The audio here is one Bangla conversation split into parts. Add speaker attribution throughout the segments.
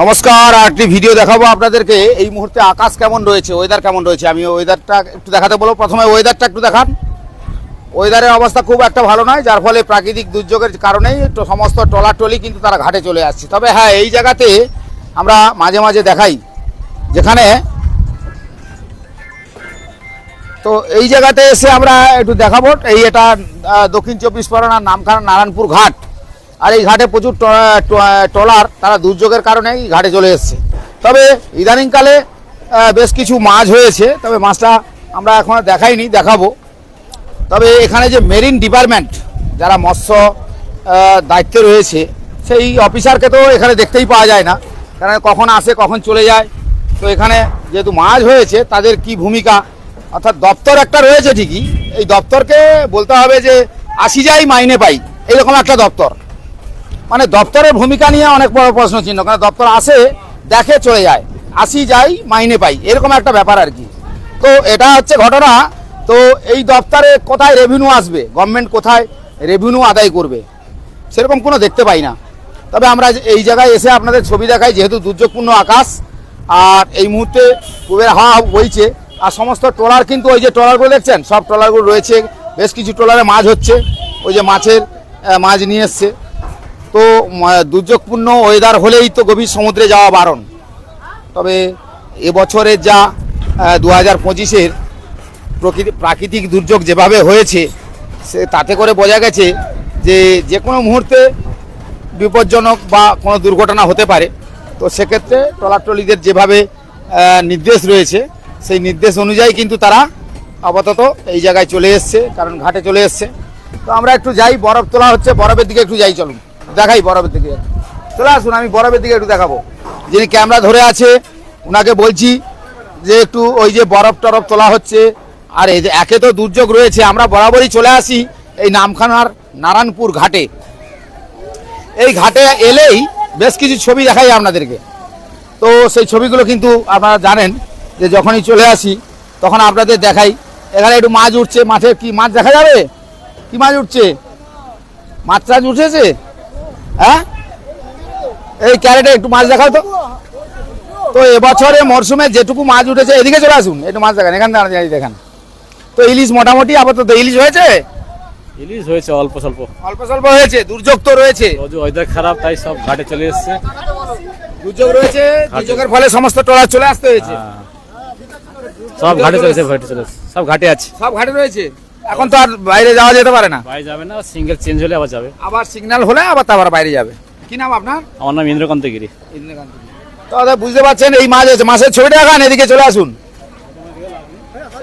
Speaker 1: নমস্কার, আর একটি ভিডিও দেখাবো আপনাদেরকে। এই মুহূর্তে আকাশ কেমন রয়েছে? ওয়েদার কেমন রয়েছে? আমি ওয়েদারটা একটু দেখাতে বলব। প্রথমে ওয়েদারটা একটু দেখান। ওয়েদারের অবস্থা খুব একটা ভালো নয়, যার ফলে প্রাকৃতিক দুর্যোগের কারণেই তো সমস্ত টলাটলি কিন্তু তারা ঘাটে চলে আসছে। তবে হ্যাঁ এই জায়গাতে আমরা মাঝে মাঝে দেখাই। যেখানে তো এই জায়গাতে এসে আমরা একটু দেখাবো। এই এটা দক্ষিণ চব্বিশ পরগনার নামখানা নারায়ণপুর ঘাট। আর এই ঘাটে প্রচুর ট্রলার, তারা দুর্যোগের কারণে এই ঘাটে চলে এসছে। তবে ইদানিংকালে বেশ কিছু মাছ হয়েছে, তবে মাছটা আমরা এখনও দেখাইনি, দেখাবো। তবে এখানে যে মেরিন ডিপার্টমেন্ট, যারা মৎস্য দায়িত্বে রয়েছে, সেই অফিসারকে তো এখানে দেখতেই পাওয়া যায় না। কারণ কখন আসে, কখন চলে যায়। তো এখানে যেহেতু মাছ হয়েছে, তাদের কি ভূমিকা? অর্থাৎ দপ্তর একটা রয়েছে ঠিকই, এই দপ্তরকে বলতে হবে যে আসি যাই মাইনে পাই এইরকম একটা দপ্তর। মানে দপ্তরের ভূমিকা নিয়ে অনেক বড় প্রশ্ন চিহ্ন, কারণ দপ্তর আসে, দেখে চলে যায়, আসি যাই, মাইনে পাই, এরকম একটা ব্যাপার আর কি। তো এটা হচ্ছে ঘটনা। তো এই দপ্তরে কোথায় রেভিনিউ আসবে? গভর্নমেন্ট কোথায় রেভিনিউ আদায় করবে? সেরকম কোনো দেখতে পাই না। তবে আমরা এই জায়গায় এসে আপনাদের ছবি দেখাই, যেহেতু দুর্যোগপূর্ণ আকাশ, আর এই মুহূর্তে খুবের হাওয়া বইছে। আর সমস্ত ট্রলার কিন্তু ওই যে ট্রলারগুলো দেখছেন? সব ট্রলারগুলো রয়েছে, বেশ কিছু ট্রলারে মাছ হচ্ছে, ওই যে মাছের মাছ নিয়ে এসছে। তো দুর্যোগপূর্ণ ওয়েদার হলেই তো গভীর সমুদ্রে যাওয়া বারণ। তবে এবছরের যা দু হাজার পঁচিশের প্রকৃতি, প্রাকৃতিক দুর্যোগ যেভাবে হয়েছে, সে, তাতে করে বোঝা গেছে যে যে কোনো মুহূর্তে বিপজ্জনক বা কোনো দুর্ঘটনা হতে পারে। তো সেক্ষেত্রে ট্রলারট্রলিদের যেভাবে নির্দেশ রয়েছে, সেই নির্দেশ অনুযায়ী কিন্তু তারা আপাতত এই জায়গায় চলে এসছে, কারণ ঘাটে চলে এসছে। তো আমরা একটু যাই বরফ তোলা হচ্ছে, বরফের দিকে একটু যাই, চলুন। দেখাই বরফের দিকে। চলে আসুন, আমি বরফের দিকে একটু দেখাবো। যিনি ক্যামেরা ধরে আছে ওনাকে বলছি যে একটু ওই যে বরফ টরফ তোলা হচ্ছে। আর এই যে একে তো দুর্যোগ রয়েছে, আমরা বরাবরই চলে আসি এই নামখানার নারায়ণপুর ঘাটে। এই ঘাটে এলেই বেশ কিছু ছবি দেখাই আপনাদেরকে। তো সেই ছবিগুলো কিন্তু আপনারা জানেন যে যখনই চলে আসি, তখন আপনাদের দেখাই। এখানে একটু মাছ উঠছে, মাছের কি মাছ দেখা যাবে? কি মাছ উঠছে? মাছ টাছ উঠেছে? হ্যাঁ? এই ক্যারেটে একটু মাছ দেখাও তো। তো এবছরে মরশুমে যেটুকু মাছ উঠেছে এদিকে চলে আসুন একটু মাছ দেখান এখান দাঁড়িয়ে দেখান। তো ইলিশ মোটামুটি আপাতত ইলিশ হয়েছে?
Speaker 2: ইলিশ হয়েছে অল্প স্বল্প।
Speaker 1: অল্প স্বল্প হয়েছে দুর্যোগ তো রয়েছে।
Speaker 2: ওয়েদার খারাপ তাই সব ঘাটে চলে এসছে।
Speaker 1: দুর্যোগ রয়েছে দুর্যোগের ফলে সমস্ত ট্রলার চলে আসতে হয়েছে।
Speaker 2: হ্যাঁ। সব ঘাটে চলেছে ঘাটে চলে এসছে। সব ঘাটে আছে।
Speaker 1: সব ঘাটে রয়েছে? এখন তো আর বাইরে যাওয়া যেতে পারে না।
Speaker 2: বাইরে যাবে না সিঙ্গেল চেঞ্জ হলে আবার যাবে।
Speaker 1: আবার সিগন্যাল হলে আবার তারপর বাইরে যাবে। কি নাম আপনার?
Speaker 2: আমার নাম ইন্দ্রকান্ত গিরি
Speaker 1: তো দাদা বুঝতে পারছেন এই মাছ আছে মাছের ছবিটা দেখান এদিকে চলে আসুন।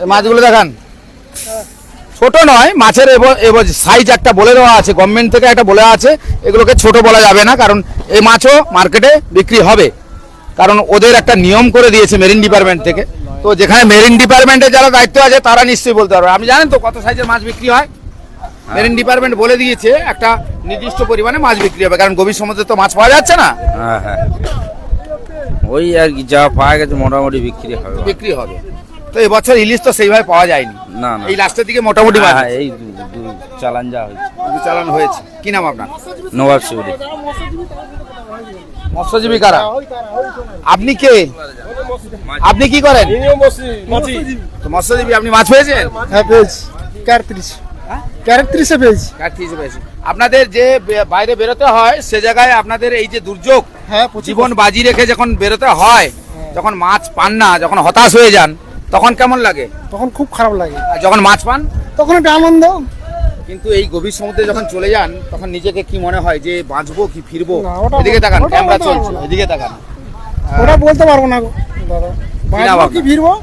Speaker 1: এই মাছগুলো দেখান। ছোট নয় মাছের সাইজ একটা বলে দেওয়া আছে। গভর্নমেন্ট থেকে একটা বলে আছে। এগুলোকে ছোট বলা যাবে না কারণ এই মাছও মার্কেটে বিক্রি হবে। কারণ ওদের একটা নিয়ম করে দিয়েছে মেরিন ডিপার্টমেন্ট থেকে। তো যেখানে মেরিন ডিপার্টমেন্টে যারা দায়িত্ব আছে তারা নিশ্চয়ই বলতে পারবে। আমি জানেন তো কত সাইজের মাছ বিক্রি হয়? মেরিন ডিপার্টমেন্ট বলে দিয়েছে একটা নির্দিষ্ট পরিমাণে মাছ বিক্রি হবে কারণ গভীর সমুদ্রে তো মাছ পাওয়া যাচ্ছে না।
Speaker 3: হ্যাঁ হ্যাঁ। ওই আর কি যা পাওয়া গেছে মোটামুটি বিক্রি হবে।
Speaker 1: বিক্রি হবে। তো এবছর ইলিশ তো সেইভাবে পাওয়া যায়নি।
Speaker 3: না না।
Speaker 1: এই লাস্টের দিকে মোটামুটি
Speaker 3: হ্যাঁ এই দু- দু- চালান যা হয়েছে।
Speaker 1: চালান হয়েছে। কি নাম আপনার?
Speaker 3: নবাব শিউরি।
Speaker 1: মৎস্যজীবী কারা? আপনি কে? আপনি কি করেন? মৎস্যজীবী আপনি মাছ পেয়েছেন?
Speaker 4: হ্যাঁ পেয়েছি। ক্যারেক্টারিসে পেয়েছি।
Speaker 1: আপনাদের যে বাইরে বেরোতে হয় সে জায়গায় আপনাদের এই যে দুর্যোগ
Speaker 4: হ্যাঁ
Speaker 1: জীবন বাজি রেখে যখন বেরোতে হয় যখন মাছ পান না যখন হতাশ হয়ে যান তখন কেমন লাগে?
Speaker 4: তখন খুব খারাপ লাগে।
Speaker 1: আর যখন মাছ পান?
Speaker 4: তখন একটা আনন্দ।
Speaker 1: কিন্তু এই গভীর সমুদ্রে যখন চলে যান তখন নিজেকে কি মনে হয় যে বাঁচবো কি ফিরবো? এদিকে তাকান ক্যামেরা চলছে এদিকে তাকান।
Speaker 4: ওটা বলতে পারব না দাদা? কি ভিড়বো?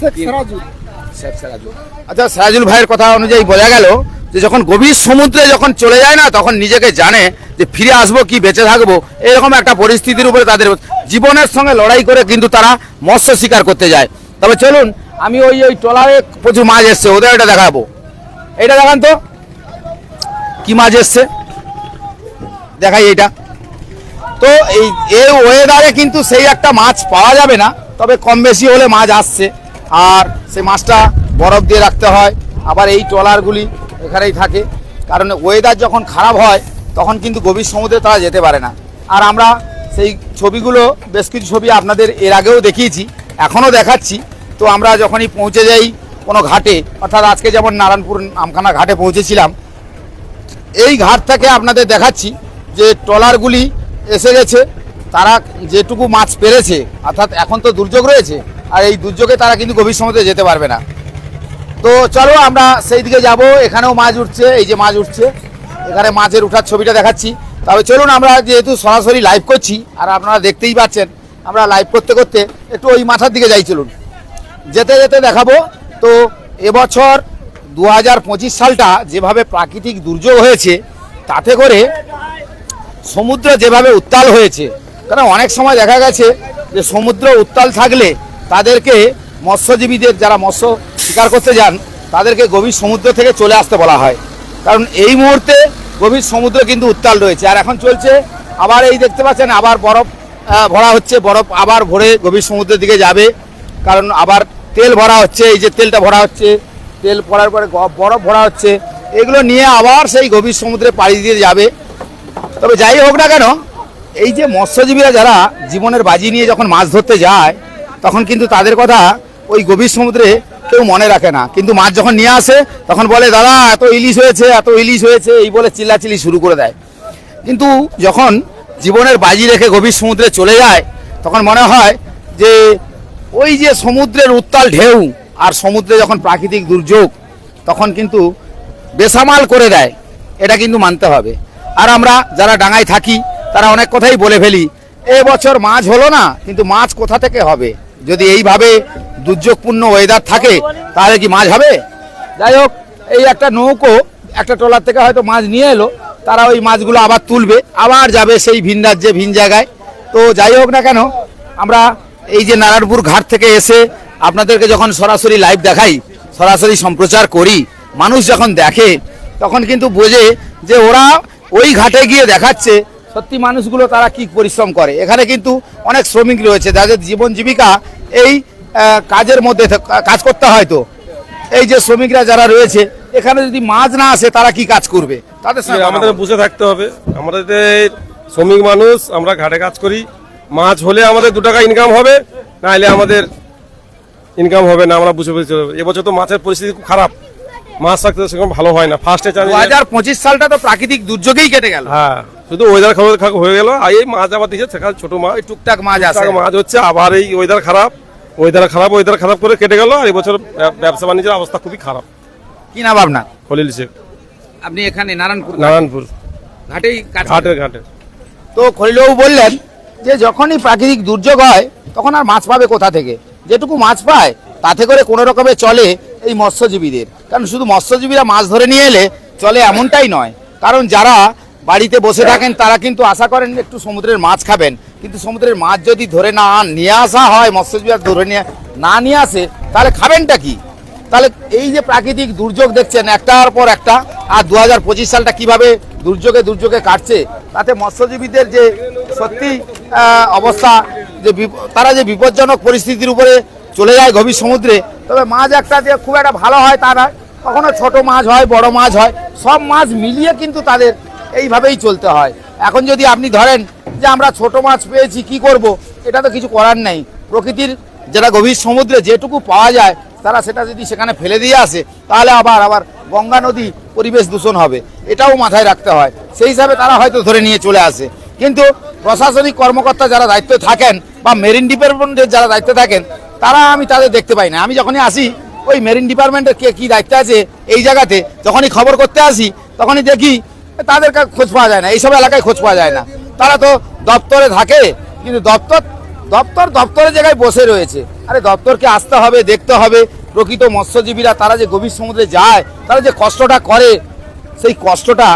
Speaker 1: শেখ সিরাজুল। আচ্ছা সিরাজুল ভাইয়ের কথা অনুযায়ী বোঝা গেল যে যখন গভীর সমুদ্রে যখন চলে যায় না তখন নিজেকে জানে যে ফিরে আসব কি বেঁচে থাকব। এরকম একটা পরিস্থিতির উপরে তাদের জীবনের সঙ্গে লড়াই করে কিন্তু তারা মৎস্য শিকার করতে যায়। তবে চলুন আমি ওই ওই ট্রলারে প্রচুর মাছ এসছে ওদের এটা দেখাবো। এটা দেখান তো। কি মাছ এসছে? দেখাই এইটা। তো এই এই ওয়েদারে কিন্তু সেই একটা মাছ পাওয়া যাবে না। তবে কম বেশি হলে মাছ আসছে। আর সে মাছটা বরফ দিয়ে রাখতে হয়। আবার এই ট্রলারগুলি এখানেই থাকে। কারণ ওয়েদার যখন খারাপ হয়, তখন কিন্তু গভীর সমুদ্রে তারা যেতে পারে না। আর আমরা সেই ছবিগুলো, বেশ কিছু ছবি আপনাদের এর আগেও দেখিয়েছি, এখনও দেখাচ্ছি। তো আমরা যখনই পৌঁছে যাই কোনো ঘাটে, অর্থাৎ আজকে যেমন নারায়ণপুর আমখানা ঘাটে পৌঁছেছিলাম, এই ঘাট থেকে আপনাদের দেখাচ্ছি যে ট্রলারগুলি এসে গেছে। তারা যেটুকু মাছ পেরেছে, অর্থাৎ এখন তো দুর্যোগ রয়েছে, আর এই দুর্যোগে তারা কিন্তু গভীর সমুদ্রে যেতে পারবে না। তো চলো আমরা সেই দিকে যাব, এখানেও মাছ উঠছে, এই যে মাছ উঠছে, এখানে মাছের উঠার ছবিটা দেখাচ্ছি। তবে চলুন আমরা যেহেতু সরাসরি লাইভ করছি, আর আপনারা দেখতেই পাচ্ছেন, আমরা লাইভ করতে করতে একটু ওই মাথার দিকে যাই চলুন। যেতে যেতে দেখাবো, তো এবছর দু হাজার পঁচিশ সালটা যেভাবে প্রাকৃতিক দুর্যোগ হয়েছে, তাতে করে সমুদ্র যেভাবে উত্তাল হয়েছে কারণ অনেক সময় দেখা গেছে যে সমুদ্র উত্তাল থাকলে তাদেরকে মৎস্যজীবীদের যারা মৎস্য শিকার করতে যান, তাদেরকে গভীর সমুদ্র থেকে চলে আসতে বলা হয়। কারণ এই মুহূর্তে গভীর সমুদ্র কিন্তু উত্তাল রয়েছে। আর এখন চলছে, আবার এই দেখতে পাচ্ছেন, আবার বরফ ভরা হচ্ছে, বরফ আবার ভরে গভীর সমুদ্রের দিকে যাবে। কারণ আবার তেল ভরা হচ্ছে, এই যে তেলটা ভরা হচ্ছে, তেল ভরার পরে বরফ ভরা হচ্ছে, এগুলো নিয়ে আবার সেই গভীর সমুদ্রে পাড়ি দিয়ে যাবে। তবে যাই হোক না কেন এই যে মৎস্যজীবীরা যারা জীবনের বাজি নিয়ে যখন মাছ ধরতে যায়, তখন কিন্তু তাদের কথা ওই গভীর সমুদ্রে কেউ মনে রাখে না। কিন্তু মাছ যখন নিয়ে আসে, তখন বলে, দাদা, এত ইলিশ হয়েছে, এত ইলিশ হয়েছে। এই বলে চিল্লাচিল্লি শুরু করে দেয়। কিন্তু যখন জীবনের বাজি রেখে গভীর সমুদ্রে চলে যায়, তখন মনে হয় যে ওই যে সমুদ্রের উত্তাল ঢেউ আর সমুদ্রে যখন প্রাকৃতিক দুর্যোগ, তখন কিন্তু বেসামাল করে দেয়। এটা কিন্তু মানতে হবে। আর আমরা যারা ডাঙায় থাকি তারা অনেক কথাই বলে ফেলি। এ বছর মাছ হলো না, কিন্তু মাছ কোথা থেকে হবে? যদি এইভাবে দুর্যোগপূর্ণ ওয়েদার থাকে, তাহলে কি মাছ হবে? যাই হোক, এই একটা নৌকো, একটা ট্রলার থেকে হয়তো মাছ নিয়ে এলো, তারা ওই মাছগুলো আবার তুলবে, আবার যাবে সেই ভিন রাজ্যে, ভিন জায়গায়। তো যাই হোক না কেন, আমরা এই যে নারায়ণপুর ঘাট থেকে এসে আপনাদেরকে যখন সরাসরি লাইভ দেখাই, সরাসরি সম্প্রচার করি, মানুষ যখন দেখে, তখন কিন্তু বোঝে যে ওরা ওই ঘাটে গিয়ে দেখাচ্ছে সত্যি মানুষগুলো তারা কি পরিশ্রম করে? এখানে কিন্তু অনেক শ্রমিক রয়েছে যাদের জীবন জীবিকা এই কাজের মধ্যে কাজ করতে হয় তো। এই যে শ্রমিকরা যারা রয়েছে এখানে যদি মাছ না আসে তারা কি কাজ করবে? তাদের সঙ্গে
Speaker 5: আমাদের বুঝে থাকতে হবে। আমাদের শ্রমিক মানুষ আমরা ঘাটে কাজ করি। মাছ হলে আমাদের দু টাকা ইনকাম হবে নাহলে আমাদের ইনকাম হবে না আমরা বুঝে বুঝে চলবে এবছর তো মাছের পরিস্থিতি খুব খারাপ। মাছ থাকতে সেরকম ভালো হয় না। ফার্স্টে
Speaker 1: দু হাজার পঁচিশ সালটা তো প্রাকৃতিক দুর্যোগেই কেটে গেল।
Speaker 5: হ্যাঁ শুধু ওয়েদার খারাপ খা- হয়ে গেল আর এই মাছ আবার দিচ্ছে সেখানে ছোট মাছ
Speaker 1: টুকটাক মাছ আসে
Speaker 5: মাছ হচ্ছে আবার এই ওয়েদার খারাপ। ওয়েদার খারাপ ওয়েদার খারাপ করে কেটে গেল আর এবছর ব্যবসা বাণিজ্যের অবস্থা খুবই খারাপ।
Speaker 1: কি নাম আপনার?
Speaker 5: খলিল শেখ।
Speaker 1: আপনি এখানে নারায়ণপুর
Speaker 5: নারায়ণপুর।
Speaker 1: ঘাটেই।
Speaker 5: ঘাটে ঘাটে।
Speaker 1: তো খলিলবাবু বললেন যে যখনই প্রাকৃতিক দুর্যোগ হয় তখন আর মাছ পাবে কোথা থেকে? যেটুকু মাছ পায় তাতে করে কোনো রকমে চলে এই মৎস্যজীবীদের। কারণ শুধু মৎস্যজীবীরা মাছ ধরে নিয়ে এলে চলে এমনটাই নয়। কারণ যারা বাড়িতে বসে থাকেন, তারা কিন্তু আশা করেন একটু সমুদ্রের মাছ খাবেন। কিন্তু সমুদ্রের মাছ যদি ধরে না, নিয়ে আসা হয় মৎস্যজীবীরা ধরে নিয়ে, না নিয়ে আসে, তাহলে খাবেনটা কি? তাহলে এই যে প্রাকৃতিক দুর্যোগ দেখছেন, একটার পর একটা, আর দু হাজার পঁচিশ সালটা কীভাবে দুর্যোগে দুর্যোগে কাটছে, তাতে মৎস্যজীবীদের যে সত্যি অবস্থা, যে তারা যে বিপজ্জনক পরিস্থিতির উপরে চলে যায় গভীর সমুদ্রে। তবে মাছ একটা যে খুব একটা ভালো হয় তা নয়। কখনো ছোট মাছ হয়, বড় মাছ হয়, সব মাছ মিলিয়ে কিন্তু তাদের এইভাবেই চলতে হয়। এখন যদি আপনি ধরেন যে আমরা ছোট মাছ পেয়েছি, কি করব? এটা তো কিছু করার নেই। প্রকৃতির যেটা গভীর সমুদ্রে যেটুকু পাওয়া যায়, তারা সেটা যদি সেখানে ফেলে দিয়ে আসে, তাহলে আবার আবার গঙ্গা নদী পরিবেশ দূষণ হবে। এটাও মাথায় রাখতে হয়। সেই হিসাবে তারা হয়তো ধরে নিয়ে চলে আসে। কিন্তু প্রশাসনিক কর্মকর্তা যারা দায়িত্বে থাকেন বা মেরিন ডিপার্টমেন্টের যারা দায়িত্বে থাকেন তারা আমি তাদের দেখতে পাই না। আমি যখনই আসি, ওই মেরিন ডিপার্টমেন্টের কে কী দায়িত্ব আছে এই জায়গাতে, যখনই খবর করতে আসি, তখনই দেখি তাদের খোঁজ পাওয়া যায় না। এইসব এলাকায় খোঁজ পাওয়া যায় না। তারা তো দপ্তরে থাকে, কিন্তু দপ্তর দপ্তর দপ্তরের জায়গায় বসে রয়েছে। আরে দপ্তরকে আসতে হবে, দেখতে হবে। প্রকৃত মৎস্যজীবীরা, তারা যে গভীর সমুদ্রে যায়, তারা যে কষ্টটা করে, সেই কষ্টটা,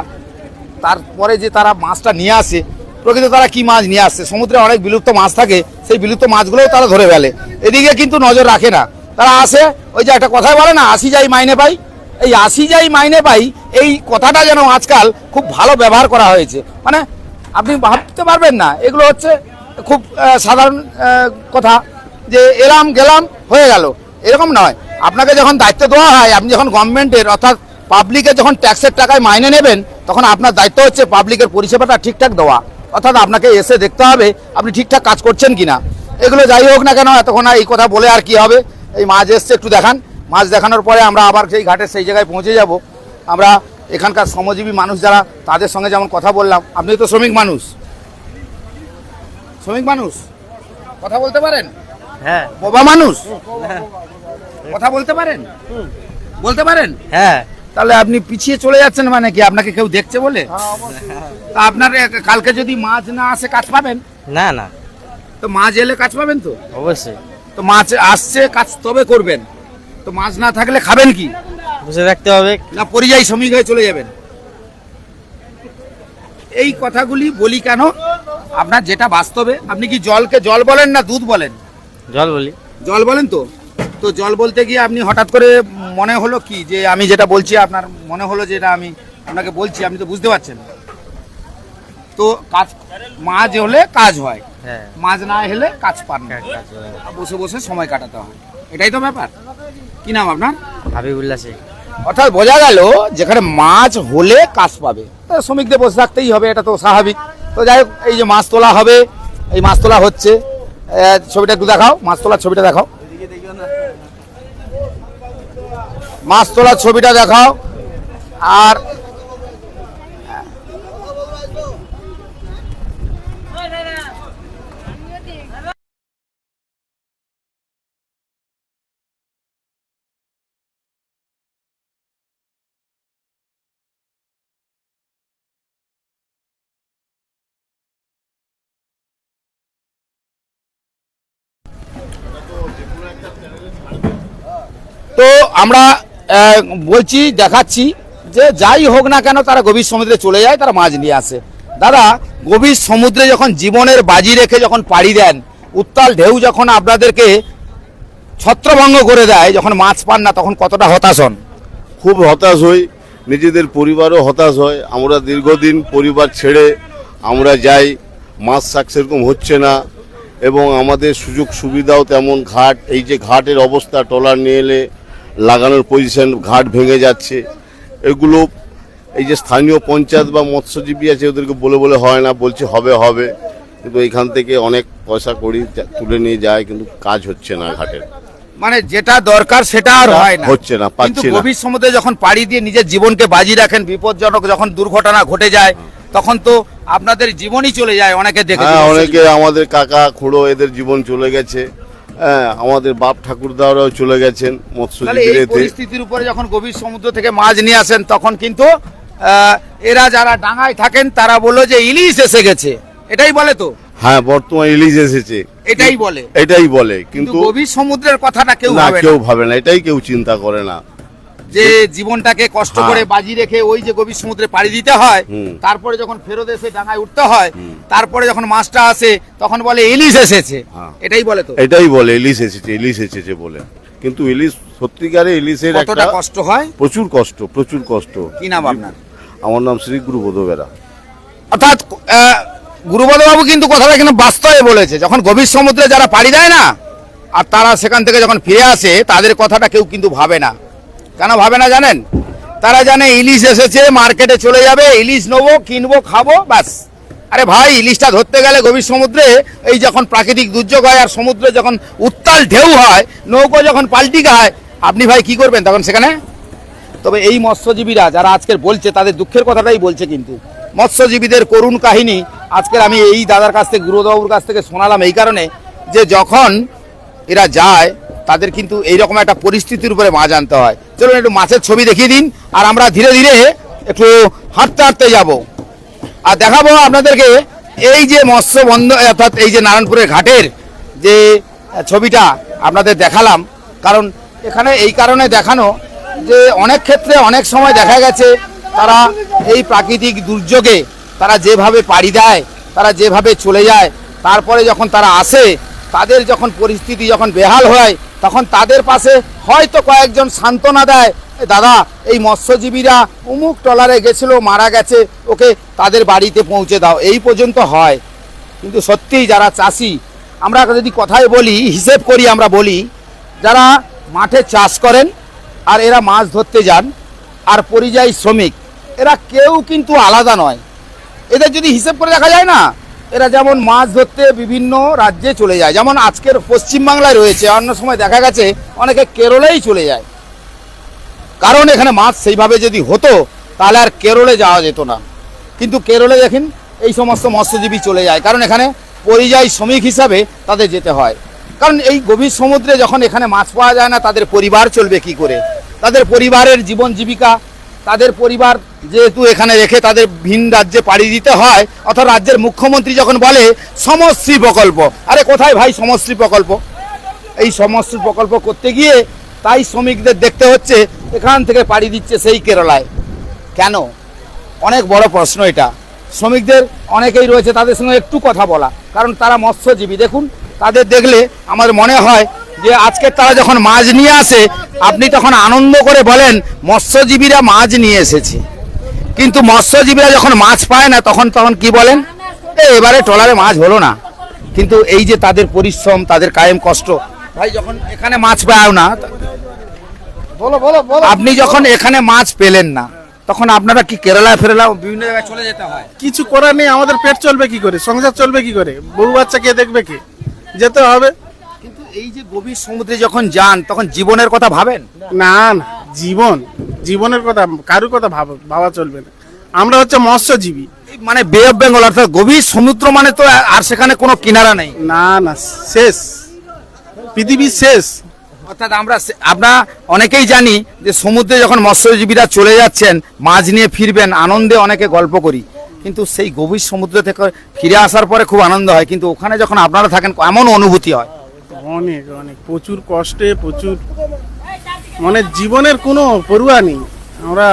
Speaker 1: তারপরে যে তারা মাছটা নিয়ে আসে প্রকৃত তারা কি মাছ নিয়ে আসছে? সমুদ্রে অনেক বিলুপ্ত মাছ থাকে, সেই বিলুপ্ত মাছগুলোও তারা ধরে ফেলে। এদিকে কিন্তু নজর রাখে না। তারা আসে, ওই যে একটা কথাই বলে না, আসি যাই, মাইনে পাই। এই আসি যাই, মাইনে পাই এই কথাটা যেন আজকাল খুব ভালো ব্যবহার করা হয়েছে। মানে আপনি ভাবতে পারবেন না, এগুলো হচ্ছে খুব সাধারণ কথা যে এলাম গেলাম হয়ে গেল। এরকম নয়। আপনাকে যখন দায়িত্ব দেওয়া হয়, আপনি যখন গভর্নমেন্টের অর্থাৎ পাবলিকের যখন ট্যাক্সের টাকায় মাইনে নেবেন, তখন আপনার দায়িত্ব হচ্ছে পাবলিকের পরিষেবাটা ঠিকঠাক দেওয়া। অর্থাৎ আপনাকে এসে দেখতে হবে আপনি ঠিকঠাক কাজ করছেন কিনা। এগুলো যাই হোক না কেন এতক্ষণ এই কথা বলে আর কি হবে। এই মাছ এসছে একটু দেখান। মাছ দেখানোর পরে আমরা আবার সেই ঘাটের সেই জায়গায় পৌঁছে যাব। আমরা এখানকার শ্রমজীবী মানুষ যারা তাদের সঙ্গে যেমন কথা বললাম আপনি তো শ্রমিক মানুষ। শ্রমিক মানুষ? কথা বলতে পারেন?
Speaker 2: হ্যাঁ।
Speaker 1: বোবা মানুষ? কথা বলতে পারেন? বলতে পারেন?
Speaker 2: হ্যাঁ।
Speaker 1: তাহলে আপনি পিছিয়ে চলে যাচ্ছেন মানে কি? আপনাকে কেউ দেখছে বলে? তা আপনার কালকে যদি মাছ না আসে কাজ পাবেন?
Speaker 2: না না।
Speaker 1: তো মাছ এলে কাজ পাবেন তো?
Speaker 2: অবশ্যই।
Speaker 1: তো মাছ আসছে কাজ তবে করবেন। তো মাছ না থাকলে খাবেন কি?
Speaker 2: বসে থাকতে হবে।
Speaker 1: না পরিযায়ী শ্রমিক হয়ে চলে যাবেন। এই কথাগুলি বলি কেন? আপনার যেটা বাস্তবে আপনি কি জলকে জল বলেন না দুধ বলেন?
Speaker 2: জল বলি।
Speaker 1: জল বলেন তো? তো জল বলতে গিয়ে আপনি হঠাৎ করে মনে হলো কি যে আমি যেটা বলছি আপনার মনে হলো যে এটা আমি আপনাকে বলছি আপনি তো বুঝতে পারছেন। তো কাজ মাছ হলে কাজ হয়
Speaker 2: হ্যাঁ।
Speaker 1: মাছ না হলে কাজ পান
Speaker 2: করে।
Speaker 1: বসে বসে সময় কাটাতে হয়। এটাই তো ব্যাপার। কি নাম আপনার?
Speaker 2: হাবিবুল্লাহ শেখ।
Speaker 1: অর্থাৎ বোঝা গেল যেখানে মাছ হলে কাজ পাবে শ্রমিকদের বসে থাকতেই হবে এটা তো স্বাভাবিক। তো যাই হোক এই যে মাছ তোলা হবে এই মাছ তোলা হচ্ছে ছবিটা একটু দেখাও মাছ তোলার ছবিটা দেখাও। মাছ তোলার ছবিটা দেখাও। আর তো আমরা বলছি, দেখাচ্ছি যে যাই হোক না কেন তারা গভীর সমুদ্রে চলে যায়, তারা মাছ নিয়ে আসে। দাদা, গভীর সমুদ্রে যখন জীবনের বাজি রেখে যখন পাড়ি দেন, উত্তাল ঢেউ যখন আপনাদেরকে ছত্রভঙ্গ করে দেয়, যখন মাছ পান না, তখন কতটা হতাশ হন?
Speaker 6: খুব হতাশ হই, নিজেদের পরিবারও হতাশ হয়। আমরা দীর্ঘদিন পরিবার ছেড়ে আমরা যাই, মাছ শাক সেরকম হচ্ছে না এবং আমাদের সুযোগ সুবিধাও তেমন ঘাট, এই যে ঘাটের অবস্থা, ট্রলার নিয়ে এলে লাগানোর পজিশন ঘাট ভেঙে যাচ্ছে। এগুলো এই যে স্থানীয় পঞ্চায়েত বা মৎস্যজীবী আছে ওদেরকে বলে বলে হয় না বলছে হবে হবে। কিন্তু এখান থেকে অনেক পয়সা করি তুলে নিয়ে যায় কিন্তু কাজ হচ্ছে না ঘাটের
Speaker 1: মানে যেটা দরকার সেটা আর হয় না।
Speaker 6: হচ্ছে না, পাচ্ছি
Speaker 1: কিন্তু
Speaker 6: না।
Speaker 1: গভীর সমুদ্রে যখন পাড়ি দিয়ে নিজের জীবনকে বাজি রাখেন বিপজ্জনক যখন দুর্ঘটনা ঘটে যায় তখন তো আপনাদের জীবনই চলে যায় অনেকে দেখে
Speaker 6: হ্যাঁ অনেকে আমাদের কাকা খুড়ো এদের জীবন চলে গেছে। হ্যাঁ আমাদের বাপ ঠাকুরদারাও চলে গেছেন মৎস্যজীবীদের
Speaker 1: পরিস্থিতির উপরে যখন গভীর সমুদ্র থেকে মাছ নিয়ে আসেন তখন কিন্তু আহ, এরা যারা ডাঙায় থাকেন তারা বলল যে ইলিশ এসে গেছে। এটাই বলে তো?
Speaker 6: হ্যাঁ বর্তমান ইলিশ এসেছে।
Speaker 1: এটাই বলে।
Speaker 6: এটাই বলে
Speaker 1: কিন্তু
Speaker 6: কিন্তু
Speaker 1: গভীর সমুদ্রের কথাটা কেউ
Speaker 6: না। কেউ ভাবে না এটাই কেউ চিন্তা করে না।
Speaker 1: যে জীবনটাকে কষ্ট
Speaker 6: হ্যাঁ।
Speaker 1: করে বাজি রেখে ওই যে গভীর সমুদ্রে পাড়ি দিতে হয় তারপরে যখন ফেরত এসে ডাঙায় উঠতে হয় তারপরে যখন মাছটা আসে তখন বলে ইলিশ এসেছে।
Speaker 6: হ্যাঁ।
Speaker 1: এটাই বলে তো।
Speaker 6: এটাই বলে ইলিশ এসেছে ইলিশ এসেছে বলে। কিন্তু ইলিশ সত্যিকারে ইলিশের একটা
Speaker 1: কষ্ট হয়?
Speaker 6: প্রচুর কষ্ট প্রচুর কষ্ট।
Speaker 1: কি নাম আপনার?
Speaker 6: আমার নাম শ্রী গুরু বোধবেরা।
Speaker 1: অর্থাৎ গুরুপদবাবু কিন্তু কথাটা কিন্তু বাস্তবে বলেছে। যখন গভীর সমুদ্রে যারা পাড়ি দেয় না আর তারা সেখান থেকে যখন ফিরে আসে তাদের কথাটা কেউ কিন্তু ভাবে না। কেন ভাবে না জানেন? তারা জানে ইলিশ এসেছে, মার্কেটে চলে যাবে, ইলিশ নেব, কিনবো, খাব, ব্যাস। আরে ভাই, ইলিশটা ধরতে গেলে গভীর সমুদ্রে এই যখন প্রাকৃতিক দুর্যোগ হয় আর সমুদ্রে যখন উত্তাল ঢেউ হয়, নৌকো যখন পাল্টি খায়, আপনি ভাই কি করবেন তখন সেখানে? তবে এই মৎস্যজীবীরা যারা আজকের বলছে, তাদের দুঃখের কথাটাই বলছে কিন্তু। মৎস্যজীবীদের করুণ কাহিনী আজকের আমি এই দাদার কাছ থেকে গুরুবাবুর কাছ থেকে শোনালাম এই কারণে যে যখন এরা যায় তাদের কিন্তু এইরকম একটা পরিস্থিতির উপরে মাছ আনতে হয়। চলুন একটু মাছের ছবি দেখিয়ে দিন, আর আমরা ধীরে ধীরে একটু হাঁটতে হাঁটতে যাব। আর দেখাবো আপনাদেরকে এই যে মৎস্য বন্ধ অর্থাৎ এই যে নারায়ণপুরের ঘাটের যে ছবিটা আপনাদের দেখালাম। কারণ এখানে এই কারণে দেখানো যে অনেক ক্ষেত্রে অনেক সময় দেখা গেছে, তারা এই প্রাকৃতিক দুর্যোগে তারা যেভাবে পাড়ি দেয়, তারা যেভাবে চলে যায়, তারপরে যখন তারা আসে তাদের যখন পরিস্থিতি যখন বেহাল হয়, তখন তাদের পাশে হয়তো কয়েকজন সান্ত্বনা দেয় দাদা, এই মৎস্যজীবীরা অমুক ট্রলারে গেছিল, মারা গেছে, ওকে তাদের বাড়িতে পৌঁছে দাও। এই পর্যন্ত হয়। কিন্তু সত্যিই যারা চাষি, আমরা যদি কথায় বলি, হিসেব করি, আমরা বলি, যারা মাঠে চাষ করেন আর এরা মাছ ধরতে যান আর পরিযায়ী শ্রমিক, এরা কেউ কিন্তু আলাদা নয়। এদের যদি হিসেব করে দেখা যায় না এরা যেমন মাছ ধরতে বিভিন্ন রাজ্যে চলে যায়, যেমন আজকের পশ্চিমবাংলায় রয়েছে, অন্য সময় দেখা গেছে অনেকে কেরলেই চলে যায়। কারণ এখানে মাছ সেইভাবে যদি হতো, তাহলে আর কেরলে যাওয়া যেত না। কিন্তু কেরলে দেখেন এই সমস্ত মৎস্যজীবী চলে যায়, কারণ এখানে পরিযায়ী শ্রমিক হিসাবে তাদের যেতে হয়। কারণ এই গভীর সমুদ্রে যখন এখানে মাছ পাওয়া যায় না, তাদের পরিবার চলবে কি করে? তাদের পরিবারের জীবন জীবিকা তাদের পরিবার যেহেতু এখানে রেখে তাদের ভিন রাজ্যে পাড়ি দিতে হয়, অর্থাৎ রাজ্যের মুখ্যমন্ত্রী যখন বলে, সমশ্রী প্রকল্প। আরে কোথায় ভাই সমশ্রী প্রকল্প? এই সমশ্রী প্রকল্প করতে গিয়ে তাই শ্রমিকদের দেখতে হচ্ছে, এখান থেকে পাড়ি দিচ্ছে সেই কেরালায়। কেন? অনেক বড় প্রশ্ন এটা। শ্রমিকদের অনেকেই রয়েছে তাদের সঙ্গে একটু কথা বলা, কারণ তারা মৎস্যজীবী। দেখুন, তাদের দেখলে আমার মনে হয় যে আজকে তারা যখন মাছ নিয়ে আসে আপনি তখন আনন্দ করে বলেন মৎস্যজীবীরা মাছ নিয়ে এসেছে। কিন্তু মৎস্যজীবীরা যখন মাছ পায় না তখন তখন কি বলেন? "এ, এবারে ট্রলারে মাছ হলো না। কিন্তু এই যে তাদের পরিশ্রম তাদের কায়েম কষ্ট ভাই যখন এখানে মাছ পাও না
Speaker 4: বলো বলো বলো।
Speaker 1: আপনি যখন এখানে মাছ পেলেন না তখন আপনারা কি কেরালা ফেরালা বিভিন্ন জায়গায় চলে যেতে হয়।
Speaker 4: কিছু করার নেই আমাদের পেট চলবে কি করে? সংসার চলবে কি করে? বউ বাচ্চা কে দেখবে কে? যেতে হবে।
Speaker 1: এই যে গভীর সমুদ্রে যখন যান তখন জীবনের কথা ভাবেন?
Speaker 4: না না জীবন জীবনের কথা কারুর কথা ভাবা ভাবা চলবে না। আমরা হচ্ছে মৎস্যজীবী।
Speaker 1: মানে বে অফ বেঙ্গল অর্থাৎ গভীর সমুদ্র মানে তো আর সেখানে কোনো কিনারা নেই।
Speaker 4: না না শেষ। পৃথিবীর শেষ।
Speaker 1: অর্থাৎ আমরা আমরা অনেকেই জানি যে সমুদ্রে যখন মৎস্যজীবীরা চলে যাচ্ছেন মাছ নিয়ে ফিরবেন আনন্দে অনেকে গল্প করি। কিন্তু সেই গভীর সমুদ্র থেকে ফিরে আসার পরে খুব আনন্দ হয়। কিন্তু ওখানে যখন আপনারা থাকেন এমন অনুভূতি হয়।
Speaker 4: অনেক অনেক। প্রচুর কষ্টে প্রচুর মানে জীবনের কোনো পড়ুয়া নেই। আমরা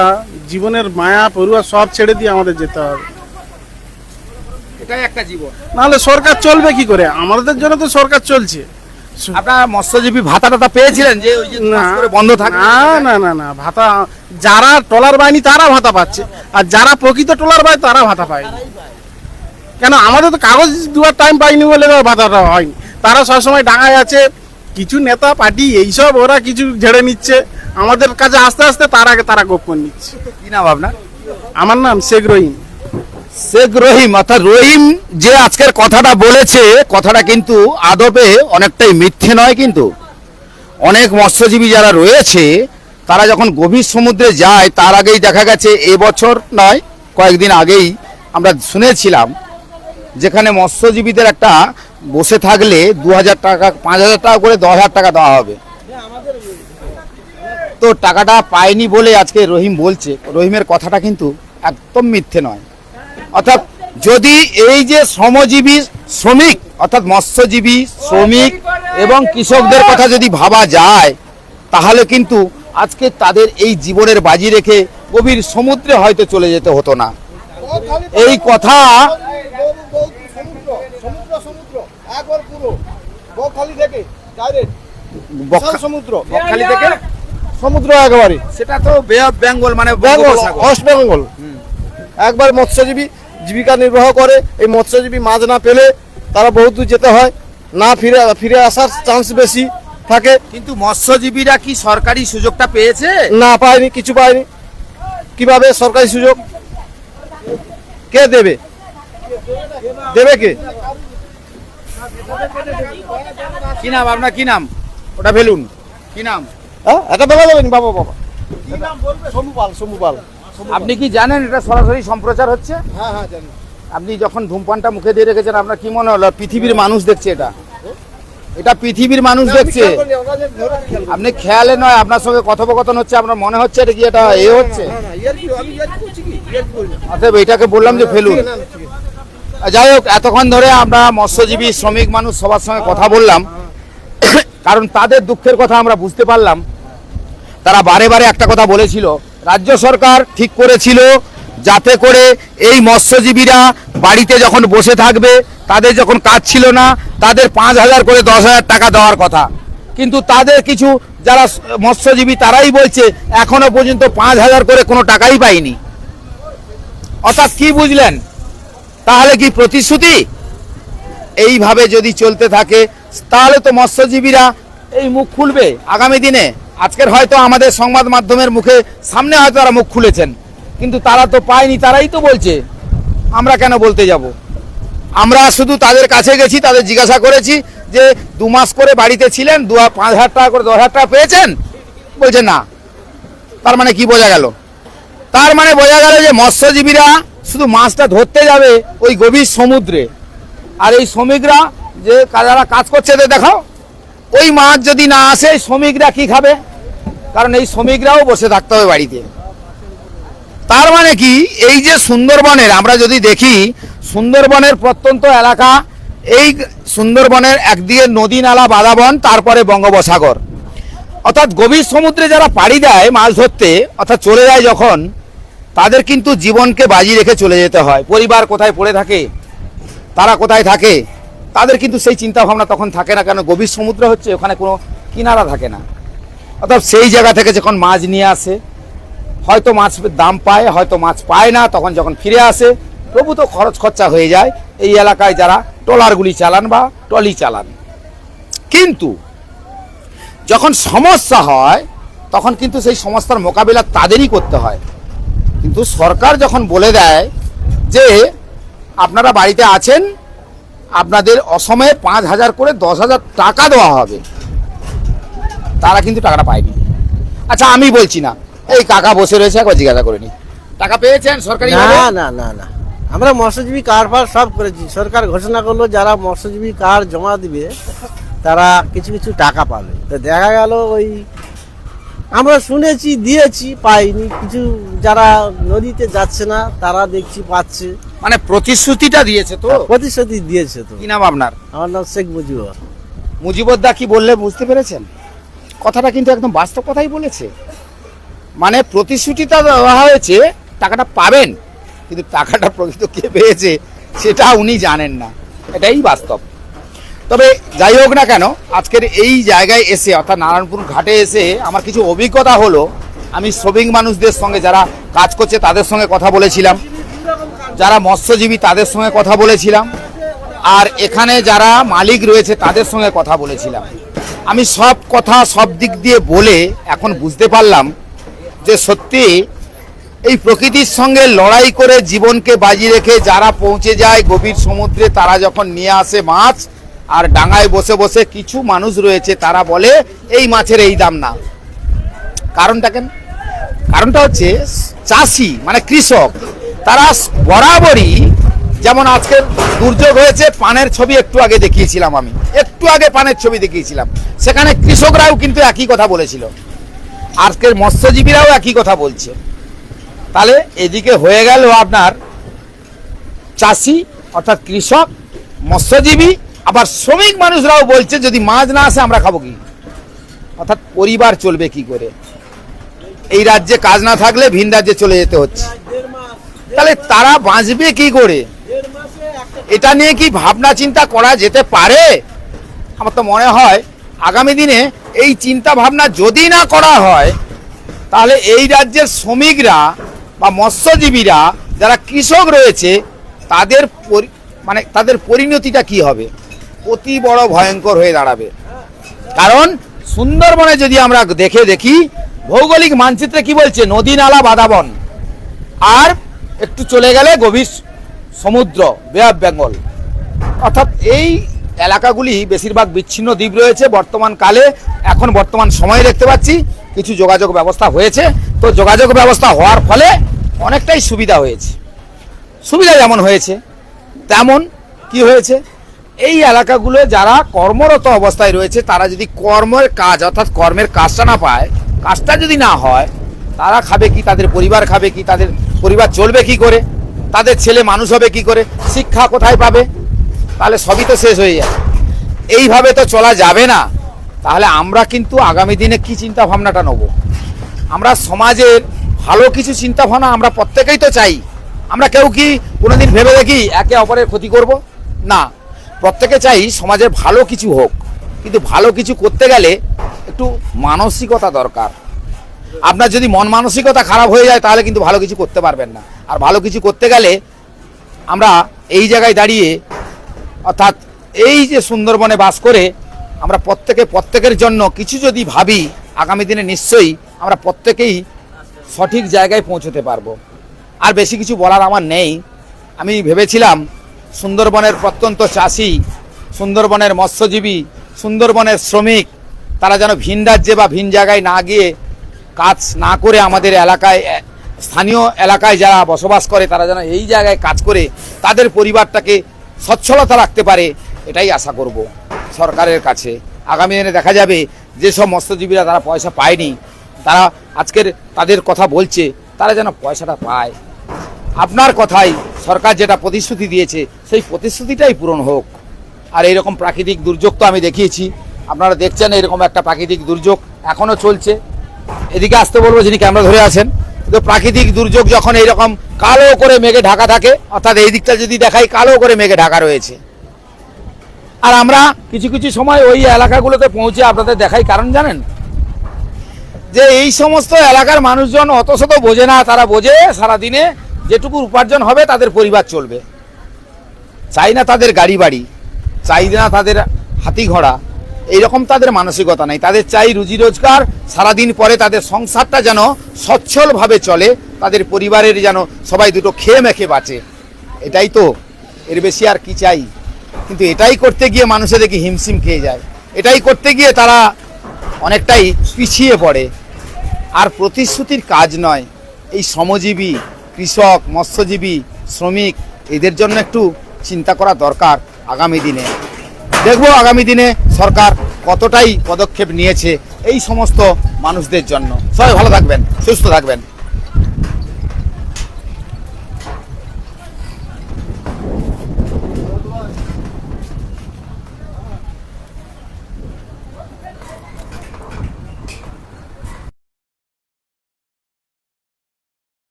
Speaker 4: জীবনের মায়া পড়ুয়া সব ছেড়ে দিয়ে আমাদের যেতে হবে।
Speaker 1: এটাই একটা জীবন।
Speaker 4: নাহলে সরকার চলবে কি করে? আমাদের জন্য তো সরকার চলছে।
Speaker 1: আপনারা মৎস্যজীবী ভাতা টাতা পেয়েছিলেন যে ওই যে
Speaker 4: না
Speaker 1: বন্ধ থাকে?
Speaker 4: না না না না ভাতা যারা টলার বাহিনী তারা ভাতা পাচ্ছে। আর যারা প্রকৃত টলার বাই তারা ভাতা পায়নি। কেন আমাদের তো কাগজ দুয়ার টাইম পাইনি বলে ভাতাটা হয়নি। তারা সবসময় ডাঙায় আছে। কিছু নেতা পার্টি এইসব ওরা কিছু ঝেড়ে নিচ্ছে। আমাদের কাছে আস্তে আস্তে তার আগে তারা গোপন নিচ্ছে।
Speaker 1: কি নাম আপনার?
Speaker 4: আমার নাম শেখ রহিম।
Speaker 1: শেখ রহিম অর্থাৎ রহিম যে আজকের কথাটা বলেছে কথাটা কিন্তু আদপে অনেকটাই মিথ্যে নয় কিন্তু। অনেক মৎস্যজীবী যারা রয়েছে তারা যখন গভীর সমুদ্রে যায় তার আগেই দেখা গেছে এবছর নয় কয়েকদিন আগেই আমরা শুনেছিলাম যেখানে মৎস্যজীবীদের একটা বসে থাকলে দু হাজার টাকা, পাঁচ হাজার টাকা করে দশ হাজার টাকা দেওয়া হবে। তো টাকাটা পায়নি বলে আজকে রহিম বলছে। রহিমের কথাটা কিন্তু একদম মিথ্যে নয়। অর্থাৎ যদি এই যে শ্রমজীবী শ্রমিক, অর্থাৎ মৎস্যজীবী শ্রমিক এবং কৃষকদের কথা যদি ভাবা যায়, তাহলে কিন্তু আজকে তাদের এই জীবনের বাজি রেখে গভীর সমুদ্রে হয়তো চলে যেতে হতো না। এই কথা বকখা-
Speaker 4: সমুদ্র।
Speaker 1: বকখালি থেকে?
Speaker 4: সমুদ্র একেবারে।
Speaker 1: সেটা তো বে অফ বেঙ্গল মানে
Speaker 4: বেঙ্গল ওয়েস্ট বেঙ্গল। একবার মৎস্যজীবী জীবিকা নির্বাহ করে এই মৎস্যজীবী মাছ না পেলে তারা বহুত দূর যেতে হয় না ফিরে ফিরে আসার চান্স বেশি থাকে।
Speaker 1: কিন্তু মৎস্যজীবীরা কি সরকারি সুযোগটা পেয়েছে?
Speaker 4: না পায়নি কিছু পায়নি। কীভাবে সরকারি সুযোগ? কে দেবে? দেবে কে?
Speaker 1: কি নাম আপনার কি নাম ওটা ভেলুন কি নাম
Speaker 4: হ্যাঁ এটা বলা যাবে না বাবা বাবা সমু পাল সমু পাল
Speaker 1: আপনি কি জানেন এটা সরাসরি সম্প্রচার হচ্ছে
Speaker 4: হ্যাঁ হ্যাঁ জানি
Speaker 1: আপনি যখন ধূমপানটা মুখে দিয়ে রেখেছেন আপনার কি মনে হলো পৃথিবীর মানুষ দেখছে এটা এটা পৃথিবীর মানুষ দেখছে আপনি খেয়ালে নয় আপনার সঙ্গে কথোপকথন হচ্ছে আপনার মনে হচ্ছে এটা কি এটা এ হচ্ছে অতএব এটাকে বললাম যে ফেলুন যাই হোক, এতক্ষণ ধরে আমরা মৎস্যজীবী শ্রমিক মানুষ সবার সঙ্গে কথা বললাম। কারণ তাদের দুঃখের কথা আমরা বুঝতে পারলাম। তারা বারে বারে একটা কথা বলেছিল, রাজ্য সরকার ঠিক করেছিল যাতে করে এই মৎস্যজীবীরা বাড়িতে যখন বসে থাকবে, তাদের যখন কাজ ছিল না, তাদের পাঁচ হাজার করে দশ হাজার টাকা দেওয়ার কথা। কিন্তু তাদের কিছু যারা মৎস্যজীবী, তারাই বলছে, এখনও পর্যন্ত পাঁচ হাজার করে কোনো টাকাই পায়নি অর্থাৎ কি বুঝলেন? তাহলে কি প্রতিশ্রুতি? এইভাবে যদি চলতে থাকে, তাহলে তো মৎস্যজীবীরা এই মুখ খুলবে আগামী দিনে। আজকের হয়তো আমাদের সংবাদ মাধ্যমের মুখে, সামনে হয়তো তারা মুখ খুলেছেন। কিন্তু তারা তো পায়নি, তারাই তো বলছে, আমরা কেন বলতে যাব? আমরা শুধু তাদের কাছে গেছি, তাদের জিজ্ঞাসা করেছি যে, দু মাস করে বাড়িতে ছিলেন, দু পাঁচ হাজার টাকা করে, দশ হাজার টাকা পেয়েছেন? বলছে না। তার মানে কি বোঝা গেল? তার মানে বোঝা গেল যে মৎস্যজীবীরা শুধু মাছটা ধরতে যাবে ওই গভীর সমুদ্রে। আর এই শ্রমিকরা যে যারা কাজ করছে এদের দেখাও। ওই মাছ যদি না আসে শ্রমিকরা কি খাবে? কারণ এই শ্রমিকরাও বসে থাকতে হবে বাড়িতে। তার মানে কি? এই যে সুন্দরবনের, আমরা যদি দেখি, সুন্দরবনের প্রত্যন্ত এলাকা, এই সুন্দরবনের একদিকে নদী নালা, বাদাবন, তারপরে বঙ্গোপসাগর। অর্থাৎ গভীর সমুদ্রে যারা পাড়ি দেয় মাছ ধরতে, অর্থাৎ চলে যায় যখন তাদের কিন্তু জীবনকে বাজি রেখে চলে যেতে হয়। পরিবার কোথায় পড়ে থাকে, তারা কোথায় থাকে, তাদের কিন্তু সেই চিন্তা ভাবনা তখন থাকে না কেন? গভীর সমুদ্র হচ্ছে, ওখানে কোনো কিনারা থাকে না। অর্থাৎ সেই জায়গা থেকে যখন মাছ নিয়ে আসে, হয়তো মাছ দাম পায়, হয়তো মাছ পায় না, তখন যখন ফিরে আসে প্রভূত খরচ খরচা হয়ে যায়। এই এলাকায় যারা ট্রলারগুলি চালান বা ট্রলি চালান। কিন্তু যখন সমস্যা হয়, তখন কিন্তু সেই সমস্যার মোকাবিলা তাদেরই করতে হয়। কিন্তু সরকার যখন বলে দেয় যে আপনারা বাড়িতে আছেন, আপনাদের অসময়ে পাঁচ হাজার করে দশ হাজার টাকা দেওয়া হবে। তারা কিন্তু টাকাটা পায়নি। আচ্ছা আমি বলছি না। এই কাকা বসে রয়েছে, একবার জিজ্ঞাসা করে টাকা পেয়েছেন সরকারি
Speaker 7: না না না না। আমরা মৎস্যজীবী কার্ড ফার সব করেছি। সরকার ঘোষণা করল, যারা মৎস্যজীবী কার্ড জমা দিবে, তারা কিছু কিছু টাকা পাবে। তো দেখা গেল ওই আমরা শুনেছি দিয়েছি পাইনি। কিছু যারা নদীতে যাচ্ছে না তারা দেখছি পাচ্ছে।
Speaker 1: মানে প্রতিশ্রুতিটা দিয়েছে তো?
Speaker 7: প্রতিশ্রুতি দিয়েছে তো।
Speaker 1: কি নাম আপনার?
Speaker 7: আমার নাম শেখ মুজিবুর।
Speaker 1: মুজিবুদ্দা কি বললে বুঝতে পেরেছেন? কথাটা কিন্তু একদম বাস্তব কথাই বলেছে। মানে প্রতিশ্রুতিটা দেওয়া হয়েছে টাকাটা পাবেন কিন্তু টাকাটা প্রকৃত কে পেয়েছে সেটা উনি জানেন না। এটাই বাস্তব। তবে যাই হোক না কেন, আজকের এই জায়গায় এসে, অর্থাৎ নারায়ণপুর ঘাটে এসে আমার কিছু অভিজ্ঞতা হলো। আমি শ্রমিক মানুষদের সঙ্গে যারা কাজ করছে তাদের সঙ্গে কথা বলেছিলাম। যারা মৎস্যজীবী তাদের সঙ্গে কথা বলেছিলাম। আর এখানে যারা মালিক রয়েছে তাদের সঙ্গে কথা বলেছিলাম। আমি সব কথা সব দিক দিয়ে বলে এখন বুঝতে পারলাম যে সত্যি এই প্রকৃতির সঙ্গে লড়াই করে জীবনকে বাজি রেখে যারা পৌঁছে যায় গভীর সমুদ্রে, তারা যখন নিয়ে আসে মাছ আর ডাঙায় বসে বসে কিছু মানুষ রয়েছে, তারা বলে এই মাছের এই দাম না। কারণটা কেন? কারণটা হচ্ছে চাষি মানে কৃষক, তারা বরাবরই যেমন আজকের দুর্যোগ হয়েছে, পানের ছবি একটু আগে দেখিয়েছিলাম আমি। একটু আগে পানের ছবি দেখিয়েছিলাম। সেখানে কৃষকরাও কিন্তু একই কথা বলেছিল। আজকের মৎস্যজীবীরাও একই কথা বলছে। তাহলে এদিকে হয়ে গেল আপনার চাষি, অর্থাৎ কৃষক, মৎস্যজীবী আবার শ্রমিক মানুষরাও বলছে, যদি মাছ না আসে, আমরা খাব কি? অর্থাৎ পরিবার চলবে কি করে? এই রাজ্যে কাজ না থাকলে ভিন রাজ্যে চলে যেতে হচ্ছে। তাহলে তারা বাঁচবে কি করে? এটা নিয়ে কি ভাবনা চিন্তা করা যেতে পারে? আমার তো মনে হয়, আগামী দিনে এই চিন্তা ভাবনা যদি না করা হয়, তাহলে এই রাজ্যের শ্রমিকরা বা মৎস্যজীবীরা, যারা কৃষক রয়েছে, তাদের মানে তাদের পরিণতিটা কি হবে? অতি বড় ভয়ঙ্কর হয়ে দাঁড়াবে। কারণ সুন্দরবনে যদি আমরা দেখে দেখি, ভৌগোলিক মানচিত্রে কি বলছে? নদী নালা বাদাবন। আর একটু চলে গেলে গভীর সমুদ্র বে বেঙ্গল অর্থাৎ এই এলাকাগুলি বেশিরভাগ বিচ্ছিন্ন দ্বীপ রয়েছে। বর্তমান কালে, এখন বর্তমান সময়ে দেখতে পাচ্ছি, কিছু যোগাযোগ ব্যবস্থা হয়েছে। তো যোগাযোগ ব্যবস্থা হওয়ার ফলে অনেকটাই সুবিধা হয়েছে। সুবিধা যেমন হয়েছে, তেমন কি হয়েছে? এই এলাকাগুলো যারা কর্মরত অবস্থায় রয়েছে, তারা যদি কর্মের কাজ, অর্থাৎ কর্মের কাজটা না পায়, কাজটা যদি না হয়, তারা খাবে কি? তাদের পরিবার খাবে কি? তাদের পরিবার চলবে কি করে? তাদের ছেলে মানুষ হবে কি করে? শিক্ষা কোথায় পাবে? তাহলে সবই তো শেষ হয়ে যায় এইভাবে তো চলা যাবে না। তাহলে আমরা কিন্তু আগামী দিনে কি চিন্তা ভাবনাটা নেব? আমরা সমাজের ভালো কিছু চিন্তা ভাবনা আমরা প্রত্যেকেই তো চাই। আমরা কেউ কি কোনোদিন ভেবে দেখি একে অপরের ক্ষতি করব? না। প্রত্যেকে চাই সমাজে ভালো কিছু হোক, কিন্তু ভালো কিছু করতে গেলে একটু মানসিকতা দরকার। আপনার যদি মন মানসিকতা খারাপ হয়ে যায়, তাহলে কিন্তু ভালো কিছু করতে পারবেন না। আর ভালো কিছু করতে গেলে আমরা এই জায়গায় দাঁড়িয়ে, অর্থাৎ এই যে সুন্দরবনে বাস করে আমরা প্রত্যেকে, প্রত্যেকের জন্য কিছু যদি ভাবি, আগামী দিনে নিশ্চয়ই আমরা প্রত্যেকেই সঠিক জায়গায় পৌঁছতে পারব। আর বেশি কিছু বলার আমার নেই। আমি ভেবেছিলাম সুন্দরবনের প্রত্যন্ত চাষি, সুন্দরবনের মৎস্যজীবী, সুন্দরবনের শ্রমিক, তারা যেন ভিন রাজ্যে বা ভিন জায়গায় না গিয়ে কাজ না করে আমাদের এলাকায় স্থানীয় এলাকায় যারা বসবাস করে, তারা যেন এই জায়গায় কাজ করে, তাদের পরিবারটাকে সচ্ছলতা রাখতে পারে, এটাই আশা করব সরকারের কাছে। আগামী দিনে দেখা যাবে যেসব মৎস্যজীবীরা তারা পয়সা পায়নি, তারা আজকের তাদের কথা বলছে, তারা যেন পয়সাটা পায়। আপনার কথাই সরকার যেটা প্রতিশ্রুতি দিয়েছে, সেই প্রতিশ্রুতিটাই পূরণ হোক। আর এইরকম প্রাকৃতিক দুর্যোগ তো আমি দেখিয়েছি। আপনারা দেখছেন এরকম একটা প্রাকৃতিক দুর্যোগ এখনও চলছে। এদিকে আসতে বলব যিনি ক্যামেরা ধরে আছেন। কিন্তু প্রাকৃতিক দুর্যোগ যখন এইরকম কালো করে মেঘে ঢাকা থাকে, অর্থাৎ এই দিকটা যদি দেখাই, কালো করে মেঘে ঢাকা রয়েছে। আর আমরা কিছু কিছু সময় ওই এলাকাগুলোতে পৌঁছে আপনাদের দেখাই কারণ জানেন? যে এই সমস্ত এলাকার মানুষজন অত শত বোঝে না, তারা বোঝে সারাদিনে যেটুকু উপার্জন হবে, তাদের পরিবার চলবে। চাই না তাদের গাড়ি বাড়ি, চাই না তাদের হাতি ঘোড়া, এইরকম তাদের মানসিকতা নেই। তাদের চাই রুজি রোজগার, সারাদিন পরে তাদের সংসারটা যেন সচ্ছলভাবে চলে, তাদের পরিবারের যেন সবাই দুটো খেয়ে মেখে বাঁচে। এটাই তো, এর বেশি আর কি চাই? কিন্তু এটাই করতে গিয়ে মানুষে দেখি হিমশিম খেয়ে যায়। এটাই করতে গিয়ে তারা অনেকটাই পিছিয়ে পড়ে। আর প্রতিশ্রুতির কাজ নয়, এই শ্রমজীবী কৃষক, মৎস্যজীবী, শ্রমিক, এদের জন্য একটু চিন্তা করা দরকার আগামী দিনে। দেখব আগামী দিনে সরকার কতটাই পদক্ষেপ নিয়েছে এই সমস্ত মানুষদের জন্য। সবাই ভালো থাকবেন, সুস্থ থাকবেন।